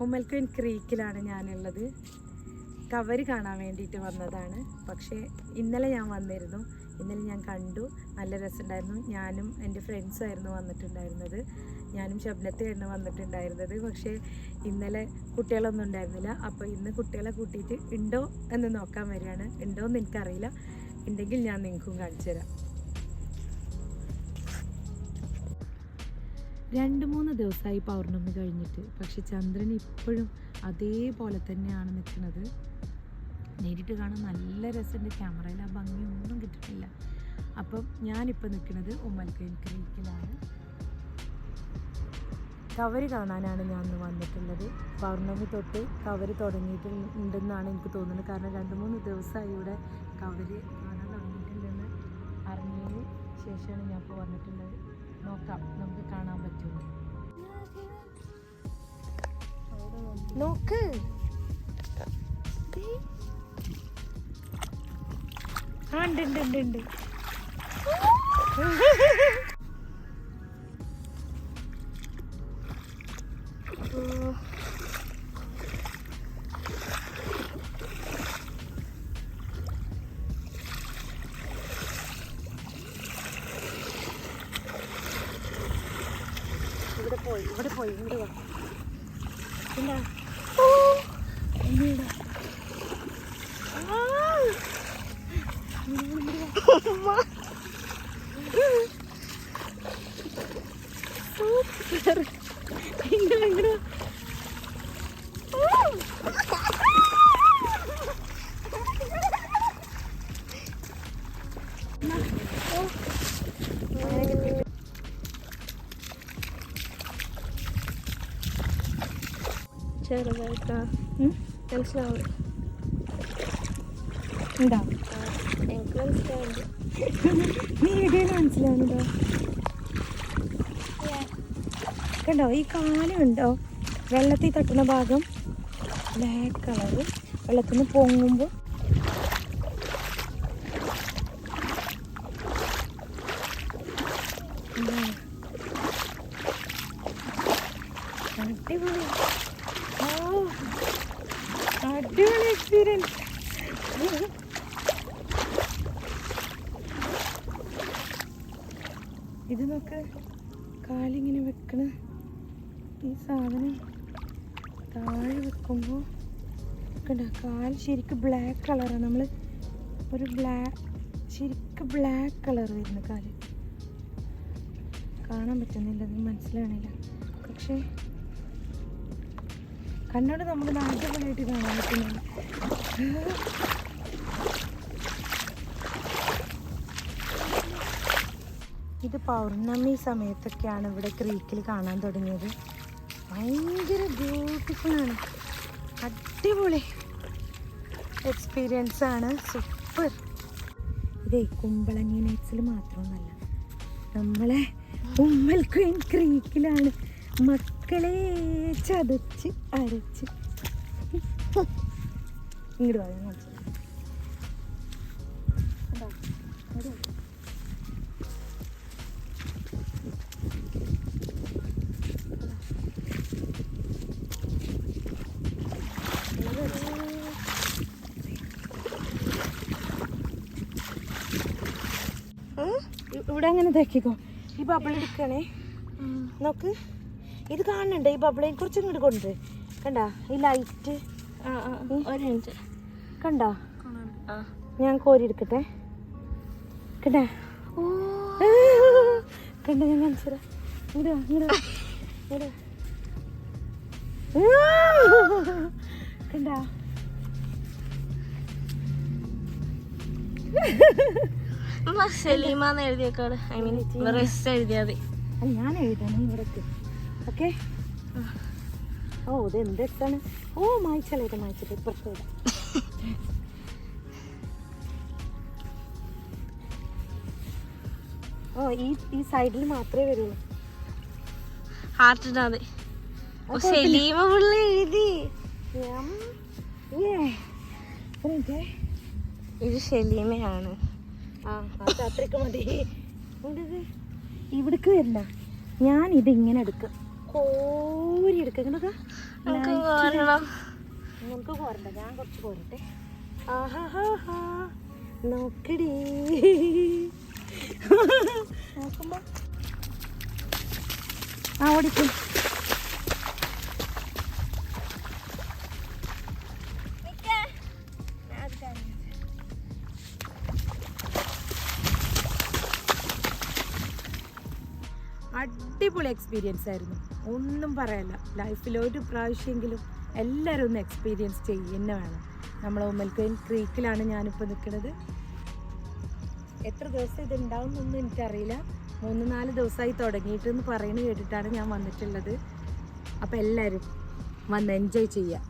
ഉമ്മൽക്കുൻ ക്രീക്കിലാണ് ഞാനുള്ളത്. കവര് കാണാൻ വേണ്ടിയിട്ട് വന്നതാണ്. പക്ഷേ ഇന്നലെ ഞാൻ വന്നിരുന്നു. ഇന്നലെ ഞാൻ കണ്ടു. നല്ല രസമുണ്ടായിരുന്നു. ഞാനും എന്റെ ഫ്രണ്ട്സും ആയിരുന്നു വന്നിട്ടുണ്ടായിരുന്നത്. ഞാനും ശബ്ദത്തെയായിരുന്നു വന്നിട്ടുണ്ടായിരുന്നത്. പക്ഷേ ഇന്നലെ കുട്ടികളൊന്നും ഉണ്ടായിരുന്നില്ല. അപ്പോൾ ഇന്ന് കുട്ടികളെ കൂട്ടിയിട്ട് ഉണ്ടോ എന്ന് നോക്കാൻ വരികയാണ്. ഉണ്ടോ എന്ന് എനിക്കറിയില്ല. ഉണ്ടെങ്കിൽ ഞാൻ നിങ്ങൾക്കും കാണിച്ചു തരാം. രണ്ട് മൂന്ന് ദിവസമായി പൗർണമി കഴിഞ്ഞിട്ട്. പക്ഷെ ചന്ദ്രൻ ഇപ്പോഴും അതേപോലെ തന്നെയാണ് നിൽക്കുന്നത്. നേരിട്ട് കാണാൻ നല്ല രസമുണ്ട്. ക്യാമറയിൽ ആ ഭംഗിയൊന്നും കിട്ടിയിട്ടില്ല. അപ്പം ഞാനിപ്പോൾ നിൽക്കുന്നത് ഉമ്മൽക്കൈൻ ക്രീക്കിലാണ് കവര് കാണാനാണ് ഞാൻ ഇന്ന് വന്നിട്ടുള്ളത്. പൗർണമി തൊട്ട് കവര് തുടങ്ങിയിട്ടുണ്ടെന്നാണ് എനിക്ക് തോന്നുന്നത്. കാരണം രണ്ട് മൂന്ന് ദിവസമായി ഇവിടെ കവര് കാണാൻ തുടങ്ങിയിട്ടുണ്ടെന്ന് അറിഞ്ഞതിന് ശേഷമാണ് ഞാൻ ഇപ്പോൾ വന്നിട്ടുള്ളത്. നോക്കാം. നമുക്ക് കാണാൻ പറ്റുമോ? നോക്ക്. ആ ഉണ്ട് ഉണ്ട് ഉണ്ട് ഉണ്ട്. ഇവിടെ പോയി ഇവിടെ പോയി ഇവിടെ വാ. എന്താ? ഒന്നുമില്ല. ആ. ഇങ്ങട് വാ. സൂപ്പർ. ഇങ്ങട് വാ, ഇങ്ങട് വാ. മഴ കിട്ടി. ചെറുതായിട്ടാ? മനസ്സിലാവും ഉണ്ടോ? എനിക്ക് മനസ്സിലാവുന്നുണ്ട്. നീ ഇടയിൽ മനസ്സിലാവുന്നുണ്ടോ? കണ്ടോ ഈ കാലുണ്ടോ വെള്ളത്തിൽ തട്ടുന്ന ഭാഗം ബ്ലാക്ക് കളറ് വെള്ളത്തിൽ നിന്ന് പൊങ്ങുമ്പോൾ ഓ അടിപൊളി എക്സ്പീരിയൻസ് ഇത് നോക്ക് കാലിങ്ങനെ വെക്കണ. ഈ സാധനം താഴെ വെക്കുമ്പോൾ കണ്ട കാൽ ശരിക്കും ബ്ലാക്ക് കളറാണ് നമ്മൾ ഒരു ബ്ലാക്ക് ശരിക്കും ബ്ലാക്ക് കളർ വരുന്നു കാൽ. കാണാൻ പറ്റുന്നില്ല മനസ്സിലാവണില്ല. പക്ഷേ കണ്ണോട് നമ്മുടെ നാട്ടുകളായിട്ട് കാണാൻ പറ്റുന്നു ഇത് പൗർണമി സമയത്തൊക്കെയാണ് ഇവിടെ ക്രീക്കിൽ കാണാൻ തുടങ്ങിയത്. ഭയങ്കര ബ്യൂട്ടിഫുൾ ആണ്. അടിപൊളി എക്സ്പീരിയൻസ് ആണ്. സൂപ്പർ ഇതേ കുമ്പളങ്ങി നൈറ്റ്സിൽ മാത്രമൊന്നല്ല. നമ്മളെ ഉമ്മൽ ക്വീൻ ക്രീക്കിലാണ് മക്കളെ ചതച്ച് അരച്ച്. ഇങ്ങോട്ട്. ഇ- ഇവിടെ അങ്ങനെ തേക്കിക്കോ ഈ ബബിൾ എടുക്കണേ. നോക്ക്. ഇത് കാണണ്ടേ ഈ ബബിളെ കുറച്ച് ഇങ്ങോട്ട് കൊണ്ട്. കണ്ട ഈ ലൈറ്റ് കണ്ട? ആ. ഞാൻ കോരി എടുക്കട്ടെ. കണ്ടേ? കണ്ട ഞാൻ കാണിച്ചത് ഇങ്ങോട്ട് ഇങ്ങോട്ട് ഇങ്ങോട്ട്. കണ്ട? അമ്മ എഴുതിയേക്കാട് ഐ മീൻ എഴുതിയാതെ ഞാൻ എഴുതണം ഇവിടേക്ക്. ഓക്കെ. ഓ ഇത് എന്ത് എത്താണ് ഓ മായ്ച്ചാലേട്ട് ഇത് ഇപ്പുറത്ത് എഴുതാം ഓ ഈ ഈ സൈഡിൽ മാത്രമേ വരുള്ളൂ. ഹാർട്ട് ഇട്ടാ ഓ സലീമ പുള്ളി എഴുതി. ഇത് സലീമയാണ് ആ അത് അത്രയ്ക്ക് മതി. ഇവിടേക്ക് ഇവിടേക്ക് വരില്ല. ഞാൻ ഇത് ഇങ്ങനെ എടുക്കും. കോരി എടുക്കുന്നത് നമുക്ക് കോരണം നമുക്ക് കോരണ്ട ഞാൻ കുറച്ച് പോരട്ടെ. ആഹാഹാഹാ. നോക്കടി. നോക്കുമ്പോ. ആ ഓടിക്കും. അടിപൊളി എക്സ്പീരിയൻസ് ആയിരുന്നു. ഒന്നും പറയല്ല. ലൈഫിൽ ഒരു പ്രാവശ്യമെങ്കിലും എല്ലാവരും ഒന്ന് എക്സ്പീരിയൻസ് ചെയ്യുന്ന വേണം. നമ്മൾ ഉമ്മൽക്കൈൻ ക്രീക്കിലാണ് ഞാനിപ്പോൾ നിൽക്കുന്നത് എത്ര ദിവസം ഇത് ഉണ്ടാവുന്നൊന്നും എനിക്കറിയില്ല. മൂന്ന് നാല് ദിവസമായി തുടങ്ങിയിട്ടെന്ന് പറയുന്നത് കേട്ടിട്ടാണ് ഞാൻ വന്നിട്ടുള്ളത്. അപ്പോൾ എല്ലാവരും വന്ന് എൻജോയ് ചെയ്യുക.